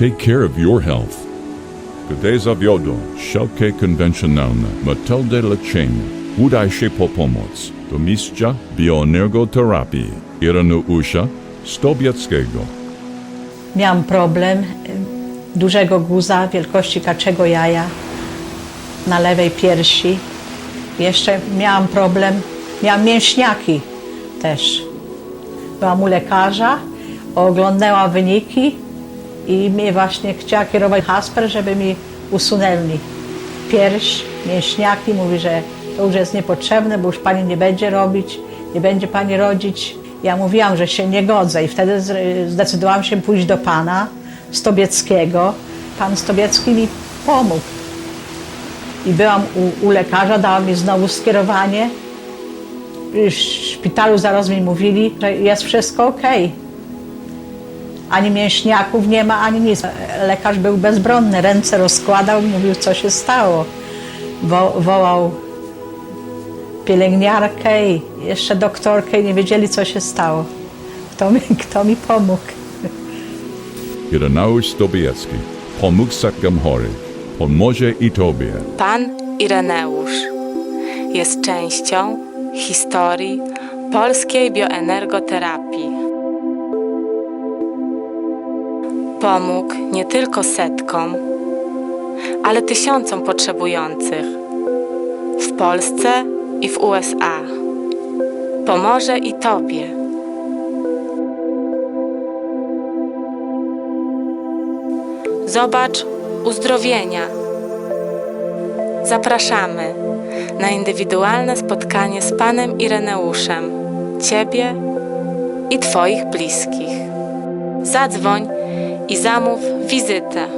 Take care of your health. Gdy zawiodą wszelkie konwencjonalne metody leczenia, udaj się po pomoc do mistrza bioenergoterapii Ireneusza Stobieckiego. Miałam problem dużego guza wielkości kaczego jaja na lewej piersi. Jeszcze miałam problem, miałam mięśniaki też. Byłam u lekarza, oglądała wyniki i mnie właśnie chciała kierować Hasper, żeby mi usunęli pierś, mięśniaki. Mówi, że to już jest niepotrzebne, bo już pani nie będzie robić, nie będzie pani rodzić. Ja mówiłam, że się nie godzę i wtedy zdecydowałam się pójść do pana Stobieckiego. Pan Stobiecki mi pomógł. I byłam u, u lekarza, dała mi znowu skierowanie. W szpitalu zaraz mi mówili, że jest wszystko ok. Ani mięśniaków nie ma, ani nic. Lekarz był bezbronny, ręce rozkładał, mówił, co się stało. Wo, wołał pielęgniarkę i jeszcze doktorkę i nie wiedzieli, co się stało. Kto mi, kto mi pomógł? Ireneusz Stobiecki pomógł setkom chorych. Pomoże i tobie. Pan Ireneusz jest częścią historii polskiej bioenergoterapii. Pomógł nie tylko setkom, ale tysiącom potrzebujących w Polsce i w USA. Pomoże i Tobie. Zobacz uzdrowienia. Zapraszamy na indywidualne spotkanie z Panem Ireneuszem, Ciebie i Twoich bliskich. Zadzwoń i zamów wizytę